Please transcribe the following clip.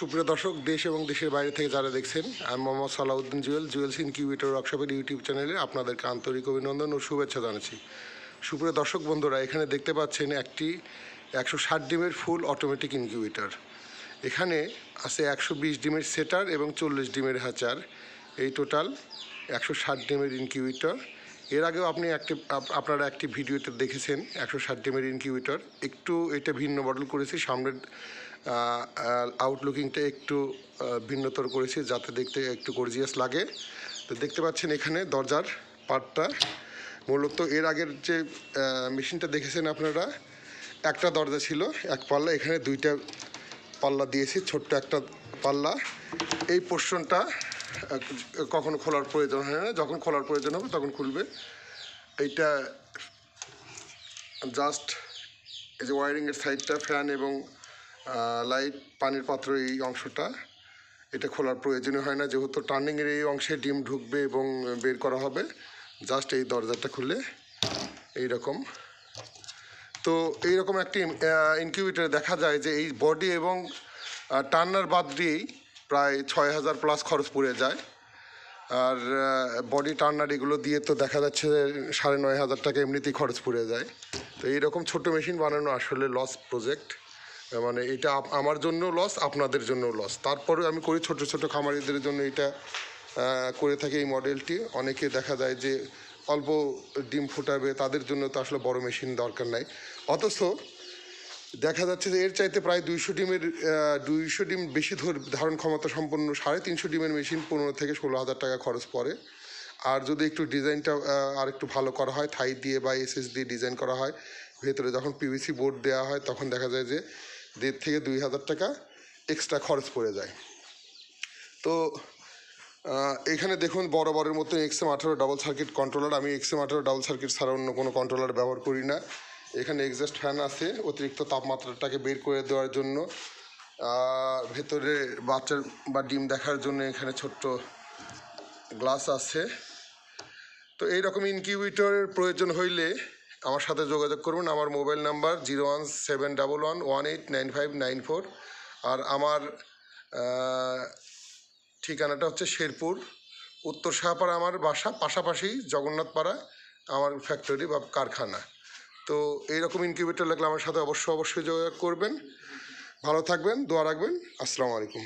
সুপ্রিয় দর্শক, দেশ এবং দেশের বাইরে থেকে যারা দেখছেন, আমি মোহাম্মদ সালাউদ্দিন জুয়েল জুয়েলস ইনকিউবেটর ওয়ার্কশপের ইউটিউব চ্যানেলে আপনাদেরকে আন্তরিক অভিনন্দন ও শুভেচ্ছা জানাচ্ছি। সুপ্রিয় দর্শক বন্ধুরা, এখানে দেখতে পাচ্ছেন একটি একশো ষাট ডিমের ফুল অটোমেটিক ইনকিউবেটর এখানে আছে একশো বিশ ডিমের সেটার এবং চল্লিশ ডিমের হ্যাচার এই টোটাল একশো ষাট ডিমের ইনকিউবেটর এর আগেও আপনি একটি আপ- আপনারা একটি ভিডিওতে দেখেছেন একশো ষাট ডিমের ইনকিউবেটর একটু এটা ভিন্ন মডেল করেছি, সামনের আউটলুকিংটা একটু ভিন্নতর করেছি, যাতে দেখতে একটু গর্জিয়াস লাগে। তো দেখতে পাচ্ছেন এখানে দরজার পার্টটা মূলত এর আগের যে মেশিনটা দেখেছেন আপনারা? একটা দরজা ছিল, এক পাল্লা, এখানে দুইটা পাল্লা দিয়েছি, ছোট্ট একটা পাল্লা। এই পোর্শনটা কখনো খোলার প্রয়োজন হয় না। যখন খোলার প্রয়োজন হবে তখন খুলবে। এইটা জাস্ট এই যে ওয়ারিংয়ের সাইডটা ফ্যান এবং লাইট পানির পাত্র এই অংশটা, এটা খোলার প্রয়োজনীয় হয় না। যেহেতু টার্নিংয়ের এই অংশে ডিম ঢুকবে এবং বের করা হবে জাস্ট এই দরজাটা খুলে এই রকম তো এইরকম একটি ইনকিউবেটারে দেখা যায় যে এই বডি এবং টার্নার বাদ দিয়েই প্রায় ছয় হাজার প্লাস খরচ পড়ে যায়। আর বডি টার্নার এগুলো দিয়ে তো দেখা যাচ্ছে সাড়ে নয় হাজার টাকা এমনিতেই খরচ পড়ে যায়। তো এইরকম ছোট মেশিন বানানো আসলে লস প্রজেক্ট মানে এটা আমার জন্য লস আপনাদের জন্য লস তারপরে আমি করি ছোট ছোট খামারিদের জন্য এটা করে থাকি এই মডেলটি অনেকে দেখা যায় যে অল্প ডিম ফুটাবে, তাদের জন্য তো আসলে বড় মেশিন দরকার নাই। অথচ দেখা যাচ্ছে যে এর চাইতে প্রায় দুইশো ডিমের দুইশো ডিম বেশি ধর- ধারণ ক্ষমতা সম্পন্ন সাড়ে তিনশো ডিমের মেশিন পনেরো থেকে ষোলো হাজার টাকা খরচ পড়ে। আর যদি একটু ডিজাইনটা আর একটু ভালো করা হয় থাই দিয়ে বা এসএস দিয়ে ডিজাইন করা হয়, ভেতরে যখন পিভিসি বোর্ড দেওয়া হয়, তখন দেখা যায় যে দেড় থেকে দুই হাজার টাকা এক্সট্রা খরচ পড়ে যায়। তো এখানে দেখুন বড় বড়ের মতো এক্সএম আঠারো ডাবল সার্কিট কন্ট্রোলার আমি এক্সএম আঠারো ডাবল সার্কিট ছাড়া অন্য কোনো কন্ট্রোলার ব্যবহার করি না। এখানে এক্সস্ট ফ্যান আছে, অতিরিক্ত তাপমাত্রাটাকে বের করে দেওয়ার জন্য। ভেতরে বাচ্চার বা ডিম দেখার জন্য এখানে ছোট্ট গ্লাস আছে। তো এইরকম ইনকিউবেটরের প্রয়োজন হইলে আমার সাথে যোগাযোগ করুন। আমার mobile number zero one seven double one one eight nine five nine four আর আমার ঠিকানাটা হচ্ছে শেরপুর, উত্তর শাহপাড়া আমার বাসা, পাশাপাশি জগন্নাথপাড়া, আমার ফ্যাক্টরি বা কারখানা। তো এইরকম ইনকিউবেটর লাগলে আমার সাথে অবশ্যই অবশ্যই যোগাযোগ করবেন। ভালো থাকবেন, দোয়া রাখবেন। আসসালামু আলাইকুম।